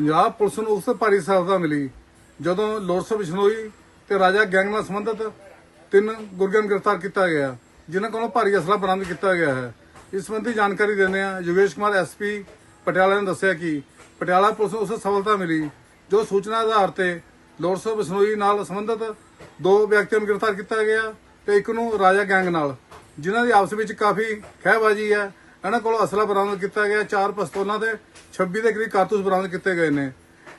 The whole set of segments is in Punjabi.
ਪੰਜਾਬ ਪੁਲਿਸ ਨੂੰ ਉਸ ਭਾਰੀ ਸਫਲਤਾ ਮਿਲੀ, ਜਦੋਂ ਲੋਰਸੋ ਬਿਸ਼ਨੋਈ ਤੇ ਰਾਜਾ ਗੈਂਗ ਨਾਲ ਸੰਬੰਧਿਤ ਤਿੰਨ ਗੁਰਗਨ ਗ੍ਰਿਫਤਾਰ ਕੀਤਾ ਗਿਆ, ਜਿਨ੍ਹਾਂ ਕੋਲੋਂ ਭਾਰੀ ਅਸਲਾ ਬਰਾਮਦ ਕੀਤਾ ਗਿਆ ਹੈ। ਇਸ ਸੰਬੰਧੀ ਜਾਣਕਾਰੀ ਦਿੰਦੇ ਆ ਯੋਗੇਸ਼ ਕੁਮਾਰ ਐਸਪੀ ਪਟਿਆਲਾ ਨੇ ਦੱਸਿਆ ਕਿ ਪਟਿਆਲਾ ਪੁਲਿਸ ਨੂੰ ਉਸ ਸਫਲਤਾ ਮਿਲੀ, ਜੋ ਸੂਚਨਾ ਆਧਾਰ ਤੇ ਲੋਰਸੋ ਬਿਸ਼ਨੋਈ ਨਾਲ ਸੰਬੰਧਿਤ ਦੋ ਵਿਅਕਤੀਆਂ ਨੂੰ ਗ੍ਰਿਫਤਾਰ ਕੀਤਾ ਗਿਆ ਤੇ ਇੱਕ ਨੂੰ ਰਾਜਾ ਗੈਂਗ ਨਾਲ, ਜਿਨ੍ਹਾਂ ਦੀ ਆਪਸ ਵਿੱਚ ਕਾਫੀ ਖਹਿਬਾਜ਼ੀ ਹੈ ਇਹਨਾਂ ਕੋਲੋਂ ਅਸਲਾ ਬਰਾਮਦ ਕੀਤਾ ਗਿਆ। ਚਾਰ ਪਿਸਤੌਲਾਂ ਤੇ 26 ਦੇ ਕਰੀਬ ਕਾਰਤੂਸ ਬਰਾਮਦ ਕੀਤੇ ਗਏ ਨੇ।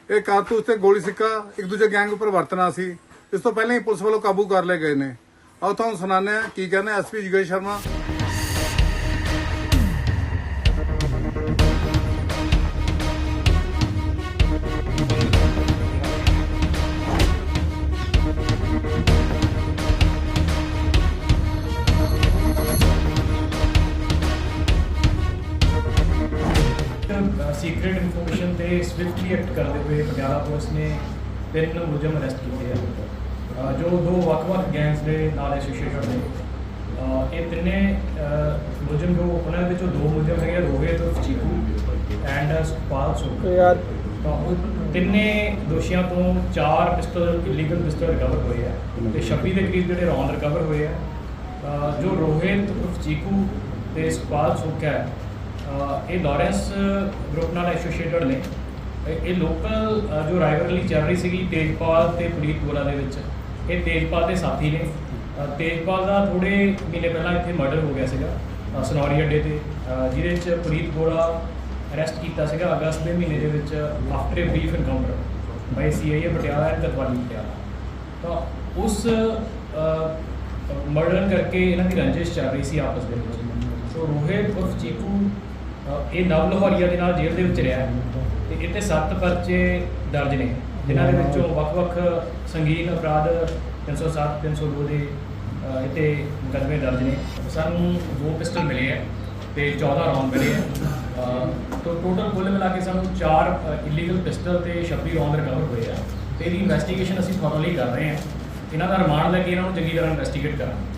ਇਹ ਕਾਰਤੂਸ ਤੇ ਗੋਲੀ ਸਿੱਕਾ ਇੱਕ ਦੂਜੇ ਗੈਂਗ ਉੱਪਰ ਵਰਤਣਾ ਸੀ। ਇਸ ਤੋਂ ਪਹਿਲਾਂ ਹੀ ਪੁਲਿਸ ਵੱਲੋਂ ਕਾਬੂ ਕਰ ਲਏ ਗਏ ਨੇ। ਆਓ ਤੁਹਾਨੂੰ ਸੁਣਾਉਂਦੇ ਆ ਕੀ ਕਹਿੰਦੇ ਐਸਪੀ ਜੁਗੇਸ਼ ਸ਼ਰਮਾ। ਸੀਕ੍ਰੀਟ ਇਨਫੋਰਮੇਸ਼ਨ ਤੇ ਸਵਿਫਟਲੀ ਐਕਟ ਕਰਦੇ ਹੋਏ ਪਟਿਆਲਾ ਪੁਲਿਸ ਨੇ ਤਿੰਨ ਮੁਲਜ਼ਮ ਅਰੈਸਟ ਕੀਤੇ ਆ। ਜੋ ਦੋ ਵੱਖ-ਵੱਖ ਗੈਂਗਸ ਦੇ ਨਾਲ ਐਸੋਸੀਏਟਡ ਨੇ ਇਹ ਤਿੰਨੇ ਮੁਲਜ਼ਮ ਜੋ ਉਹਨਾਂ ਵਿੱਚੋਂ ਦੋ ਮੁਲਜ਼ਮ ਹੈਗੇ ਆ, ਰੋਹਿਤ ਚੀਕੂ ਐਂਡ ਸੁਖਪਾਲ ਸੁਖ ਯਾਰ ਤਾਂ ਤਿੰਨੇ ਦੋਸ਼ੀਆਂ ਤੋਂ ਚਾਰ ਪਿਸਟਲ ਇਲੀਗਲ ਪਿਸਟਲ ਰਿਕਵਰ ਹੋਏ ਆ ਤੇ 26 ਦੇ ਕਰੀਬ ਜਿਹੜੇ ਰੌਂਡ ਰਿਕਵਰ ਹੋਏ ਆ। ਜੋ ਰੋਹਿਤ ਚੀਕੂ ਤੇ ਸੁਖਪਾਲ ਸੁਖ ਹੈ ਇਹ ਲਾਰੈਂਸ ਗਰੁੱਪ ਨਾਲ ਐਸੋਸੀਏਟਡ ਨੇ। ਇਹ- ਲੋਕਲ ਜੋ ਰਾਈਵਲਰੀ ਚੱਲ ਰਹੀ ਸੀਗੀ ਤੇਜਪਾਲ ਤੇ ਗੋਰਾ ਦੇ ਵਿੱਚ, ਇਹ ਤੇਜਪਾਲ ਦੇ ਸਾਥੀ ਨੇ। ਤੇਜਪਾਲ ਦਾ ਥੋੜੇ ਮਹੀਨੇ ਪਹਿਲਾਂ ਇੱਥੇ ਮਰਡਰ ਹੋ ਗਿਆ ਸੀਗਾ, ਅਹ, ਸਨੌਰੀ ਅੱਡੇ ਤੇ। ਅਹ, ਜਿਹਦੇ ਵਿੱਚ ਗੋਰਾ ਅਰੈਸਟ ਕੀਤਾ ਸੀਗਾ ਅਗਸਤ ਦੇ ਮਹੀਨੇ ਦੇ ਵਿੱਚ after a brief encounter by CIA Patiala and Kotwali Patiala. ਤਾਂ ਉਸ ਮਰਡਰ ਕਰਕੇ ਇਹਨਾਂ ਦੀ ਰੰਜਿਸ਼ ਚੱਲ ਰਹੀ ਸੀ ਆਪਸ ਦੇ ਵਿੱਚ। ਸੋ ਰੋਹਿਤ ਉਰਫ ਚੀਕੂ ਇਹ ਨਵ ਲਾਹੌਰੀਆ ਦੇ ਨਾਲ ਜੇਲ੍ਹ ਦੇ ਵਿੱਚ ਰਿਹਾ ਤੇ ਇੱਥੇ ਸੱਤ ਪਰਚੇ ਦਰਜ ਨੇ ਜਿਨ੍ਹਾਂ ਦੇ ਵਿੱਚੋਂ ਵੱਖ-ਵੱਖ ਸੰਗੀਨ ਅਪਰਾਧ 307 302 ਦੇ ਇੱਥੇ ਮੁਕੱਦਮੇ ਦਰਜ ਨੇ। ਸਾਨੂੰ ਦੋ ਪਿਸਟਲ ਮਿਲੇ ਆ ਤੇ 14 ਰੌਂਡ ਮਿਲੇ ਆ। ਅਹ, ਤੋ ਟੋਟਲ ਕੁੱਲ ਮਿਲਾ ਕੇ ਸਾਨੂੰ 4 ਇਲੀਗਲ ਪਿਸਟਲ ਤੇ 26 ਰੌਂਡ ਰਿਕਵਰ ਹੋਏ ਆ। ਤੇ ਇਹਦੀ ਇਨਵੈਸਟੀਗੇਸ਼ਨ ਅਸੀਂ ਥੋਰਲੀ ਕਰ ਰਹੇ ਹਾਂ। ਇਹਨਾਂ ਦਾ ਰਿਮਾਂਡ ਲੈ ਕੇ ਇਹਨਾਂ ਨੂੰ ਚੰਗੀ ਤਰ੍ਹਾਂ ਇਨਵੈਸਟੀਗੇਟ ਕਰਾਂਗੇ।